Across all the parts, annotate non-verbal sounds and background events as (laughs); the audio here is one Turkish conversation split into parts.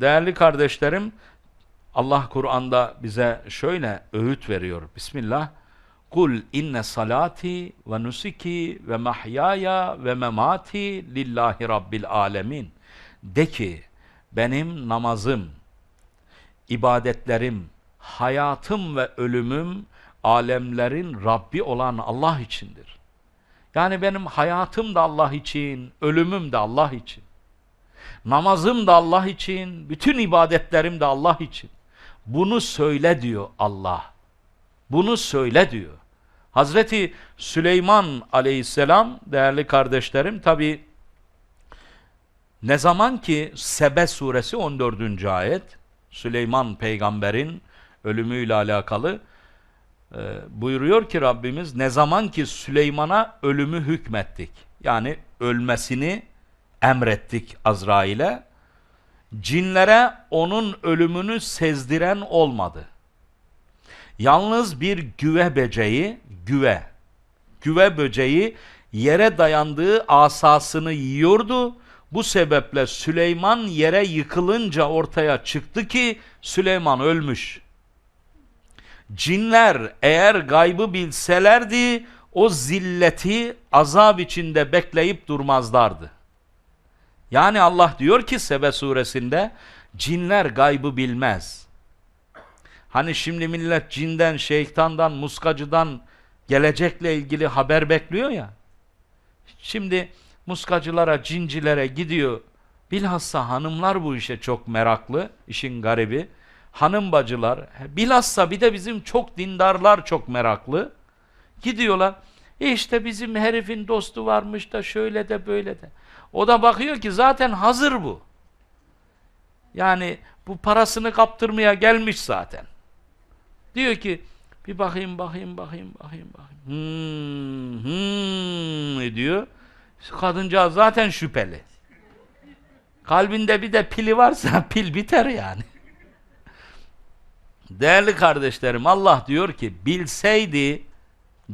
Değerli kardeşlerim, Allah Kur'an'da bize şöyle öğüt veriyor. Bismillah. Kul inne salati ve nusuki ve mahyaya ve memati lillahi rabbil alemin. De ki benim namazım, ibadetlerim, hayatım ve ölümüm alemlerin Rabbi olan Allah içindir. Yani benim hayatım da Allah için, ölümüm de Allah için. Namazım da Allah için, bütün ibadetlerim de Allah için. Bunu söyle diyor Allah. Bunu söyle diyor. Hazreti Süleyman aleyhisselam değerli kardeşlerim tabi ne zaman ki Sebe suresi 14. ayet Süleyman peygamberin ölümüyle alakalı e, buyuruyor ki Rabbimiz ne zaman ki Süleyman'a ölümü hükmettik. Yani ölmesini emrettik Azrail'e. Cinlere onun ölümünü sezdiren olmadı. Yalnız bir güve böceği, güve, güve böceği yere dayandığı asasını yiyordu. Bu sebeple Süleyman yere yıkılınca ortaya çıktı ki Süleyman ölmüş. Cinler eğer gaybı bilselerdi o zilleti azap içinde bekleyip durmazlardı. Yani Allah diyor ki Sebe suresinde cinler gaybı bilmez. Hani şimdi millet cinden, şeytandan, muskacıdan gelecekle ilgili haber bekliyor ya. Şimdi muskacılara, cincilere gidiyor. Bilhassa hanımlar bu işe çok meraklı, işin garibi. Hanım bacılar, bilhassa bir de bizim çok dindarlar çok meraklı. Gidiyorlar. İşte bizim herifin dostu varmış da şöyle de böyle de. O da bakıyor ki zaten hazır bu. Yani bu parasını kaptırmaya gelmiş zaten. Diyor ki bir bakayım bakayım bakayım bakayım bakayım. Hmm, hmm diyor. Kadıncağız zaten şüpheli. Kalbinde bir de pili varsa (laughs) pil biter yani. Değerli kardeşlerim Allah diyor ki bilseydi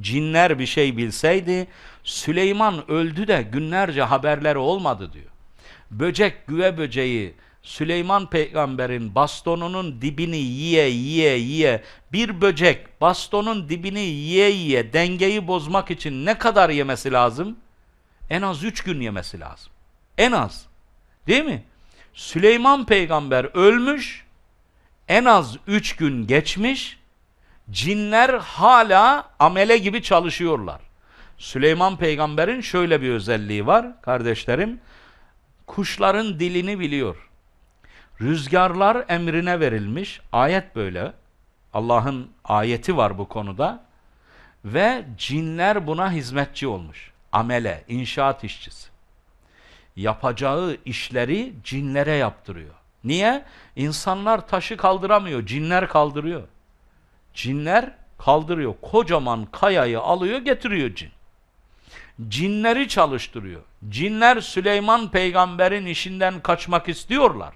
cinler bir şey bilseydi Süleyman öldü de günlerce haberleri olmadı diyor. Böcek güve böceği Süleyman peygamberin bastonunun dibini yiye yiye yiye bir böcek bastonun dibini yiye yiye dengeyi bozmak için ne kadar yemesi lazım? En az üç gün yemesi lazım. En az. Değil mi? Süleyman peygamber ölmüş, en az üç gün geçmiş, cinler hala amele gibi çalışıyorlar. Süleyman peygamberin şöyle bir özelliği var kardeşlerim. Kuşların dilini biliyor. Rüzgarlar emrine verilmiş. Ayet böyle. Allah'ın ayeti var bu konuda. Ve cinler buna hizmetçi olmuş. Amele, inşaat işçisi. Yapacağı işleri cinlere yaptırıyor. Niye? İnsanlar taşı kaldıramıyor, cinler kaldırıyor. Cinler kaldırıyor. Kocaman kayayı alıyor, getiriyor cin. Cinleri çalıştırıyor. Cinler Süleyman peygamberin işinden kaçmak istiyorlar.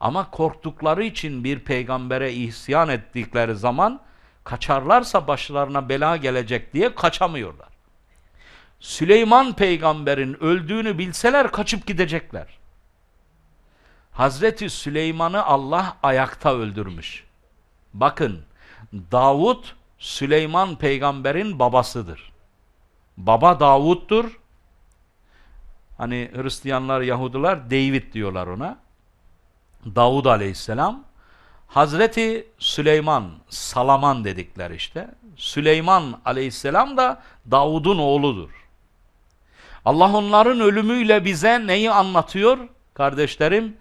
Ama korktukları için bir peygambere isyan ettikleri zaman kaçarlarsa başlarına bela gelecek diye kaçamıyorlar. Süleyman peygamberin öldüğünü bilseler kaçıp gidecekler. Hazreti Süleyman'ı Allah ayakta öldürmüş. Bakın Davut Süleyman peygamberin babasıdır. Baba Davut'tur. Hani Hristiyanlar, Yahudiler David diyorlar ona. Davud aleyhisselam. Hazreti Süleyman, Salaman dedikler işte. Süleyman aleyhisselam da Davud'un oğludur. Allah onların ölümüyle bize neyi anlatıyor? Kardeşlerim,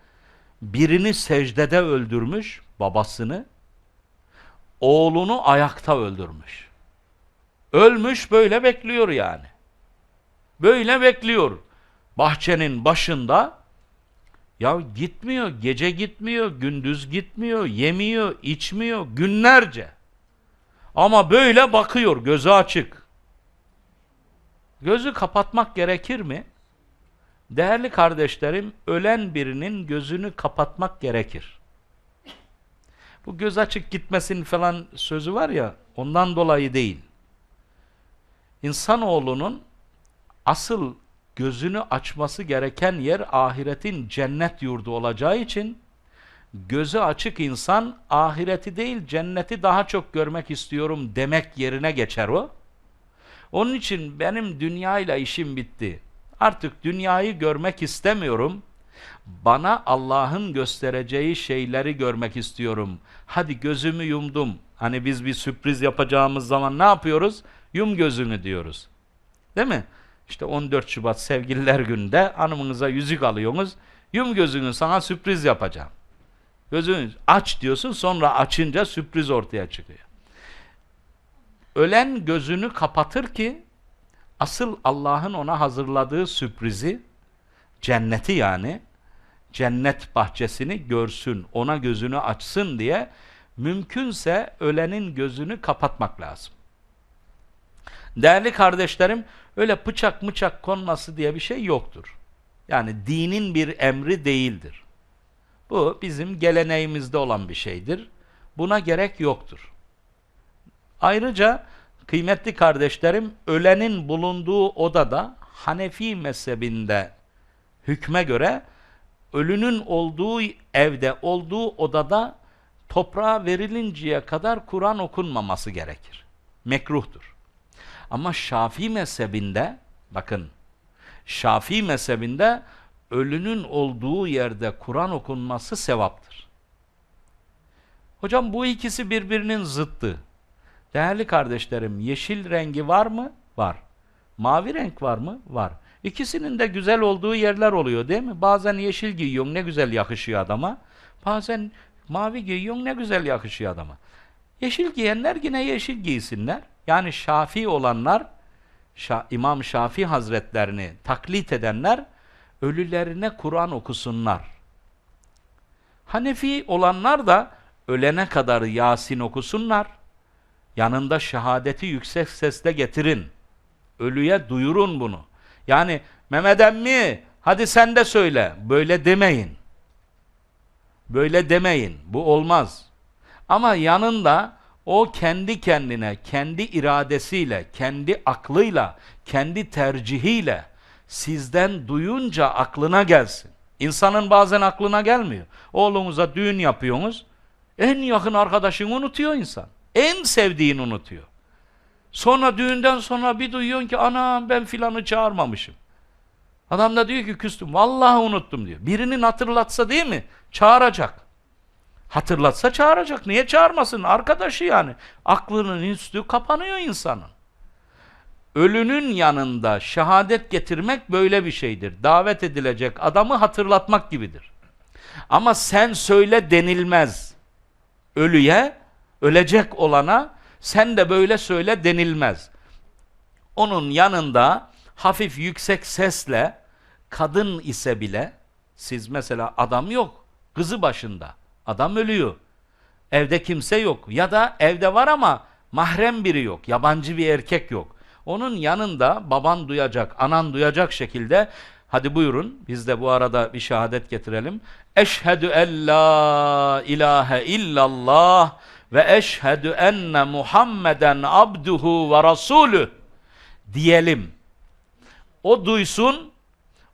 birini secdede öldürmüş, babasını. Oğlunu ayakta öldürmüş. Ölmüş böyle bekliyor yani. Böyle bekliyor. Bahçenin başında ya gitmiyor, gece gitmiyor, gündüz gitmiyor, yemiyor, içmiyor günlerce. Ama böyle bakıyor, gözü açık. Gözü kapatmak gerekir mi? Değerli kardeşlerim, ölen birinin gözünü kapatmak gerekir. Bu göz açık gitmesin falan sözü var ya, ondan dolayı değil. İnsanoğlunun asıl gözünü açması gereken yer ahiretin cennet yurdu olacağı için gözü açık insan ahireti değil cenneti daha çok görmek istiyorum demek yerine geçer o. Onun için benim dünyayla işim bitti. Artık dünyayı görmek istemiyorum. Bana Allah'ın göstereceği şeyleri görmek istiyorum. Hadi gözümü yumdum. Hani biz bir sürpriz yapacağımız zaman ne yapıyoruz? Yum gözünü diyoruz. Değil mi? İşte 14 Şubat Sevgililer Günü'nde hanımınıza yüzük alıyorsunuz. Yum gözünü sana sürpriz yapacağım. Gözünü aç diyorsun sonra açınca sürpriz ortaya çıkıyor. Ölen gözünü kapatır ki asıl Allah'ın ona hazırladığı sürprizi cenneti yani cennet bahçesini görsün, ona gözünü açsın diye mümkünse ölenin gözünü kapatmak lazım. Değerli kardeşlerim, öyle bıçak mıçak konması diye bir şey yoktur. Yani dinin bir emri değildir. Bu bizim geleneğimizde olan bir şeydir. Buna gerek yoktur. Ayrıca kıymetli kardeşlerim, ölenin bulunduğu odada Hanefi mezhebinde hükme göre ölünün olduğu evde, olduğu odada toprağa verilinceye kadar Kur'an okunmaması gerekir. Mekruhtur. Ama Şafii mezhebinde, bakın, Şafii mezhebinde ölünün olduğu yerde Kur'an okunması sevaptır. Hocam bu ikisi birbirinin zıttı. Değerli kardeşlerim, yeşil rengi var mı? Var. Mavi renk var mı? Var. İkisinin de güzel olduğu yerler oluyor değil mi? Bazen yeşil giyiyorsun ne güzel yakışıyor adama. Bazen mavi giyiyorsun ne güzel yakışıyor adama. Yeşil giyenler yine yeşil giysinler. Yani Şafii olanlar, İmam Şafii Hazretlerini taklit edenler ölülerine Kur'an okusunlar. Hanefi olanlar da ölene kadar Yasin okusunlar. Yanında şehadeti yüksek sesle getirin. Ölüye duyurun bunu. Yani Mehmet emmi hadi sen de söyle. Böyle demeyin. Böyle demeyin. Bu olmaz. Ama yanında o kendi kendine, kendi iradesiyle, kendi aklıyla, kendi tercihiyle sizden duyunca aklına gelsin. İnsanın bazen aklına gelmiyor. Oğlunuza düğün yapıyorsunuz. En yakın arkadaşını unutuyor insan. En sevdiğini unutuyor. Sonra düğünden sonra bir duyuyorsun ki anam ben filanı çağırmamışım. Adam da diyor ki küstüm. Vallahi unuttum diyor. Birinin hatırlatsa değil mi? Çağıracak. Hatırlatsa çağıracak. Niye çağırmasın? Arkadaşı yani. Aklının üstü kapanıyor insanın. Ölünün yanında şehadet getirmek böyle bir şeydir. Davet edilecek adamı hatırlatmak gibidir. Ama sen söyle denilmez. Ölüye, ölecek olana sen de böyle söyle denilmez. Onun yanında hafif yüksek sesle kadın ise bile siz mesela adam yok, kızı başında. Adam ölüyor. Evde kimse yok ya da evde var ama mahrem biri yok, yabancı bir erkek yok. Onun yanında baban duyacak, anan duyacak şekilde hadi buyurun biz de bu arada bir şehadet getirelim. Eşhedü en la ilahe illallah ve eşhedü enne Muhammeden abduhu ve rasulü diyelim. O duysun,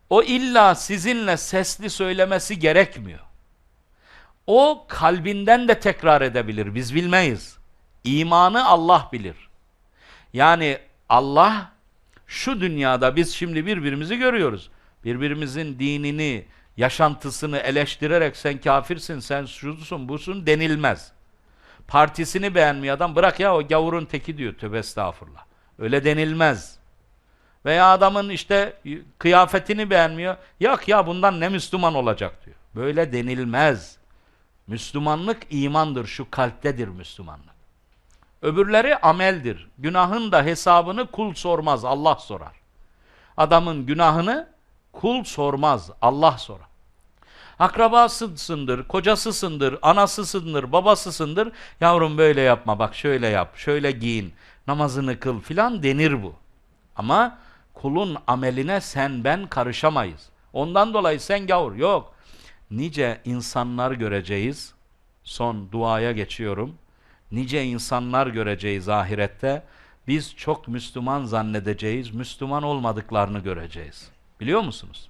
o illa sizinle sesli söylemesi gerekmiyor. O kalbinden de tekrar edebilir, biz bilmeyiz. İmanı Allah bilir. Yani Allah şu dünyada biz şimdi birbirimizi görüyoruz. Birbirimizin dinini, yaşantısını eleştirerek sen kafirsin, sen şusun, busun denilmez. Partisini beğenmiyor adam bırak ya o gavurun teki diyor tövbe estağfurullah. Öyle denilmez. Veya adamın işte kıyafetini beğenmiyor. Yok ya bundan ne Müslüman olacak diyor. Böyle denilmez. Müslümanlık imandır. Şu kalptedir Müslümanlık. Öbürleri ameldir. Günahın da hesabını kul sormaz. Allah sorar. Adamın günahını kul sormaz. Allah sorar. Akrabasısındır, kocasısındır, anasısındır, babasısındır. Yavrum böyle yapma bak şöyle yap, şöyle giyin, namazını kıl filan denir bu. Ama kulun ameline sen ben karışamayız. Ondan dolayı sen gavur yok. Nice insanlar göreceğiz. Son duaya geçiyorum. Nice insanlar göreceğiz ahirette. Biz çok Müslüman zannedeceğiz. Müslüman olmadıklarını göreceğiz. Biliyor musunuz?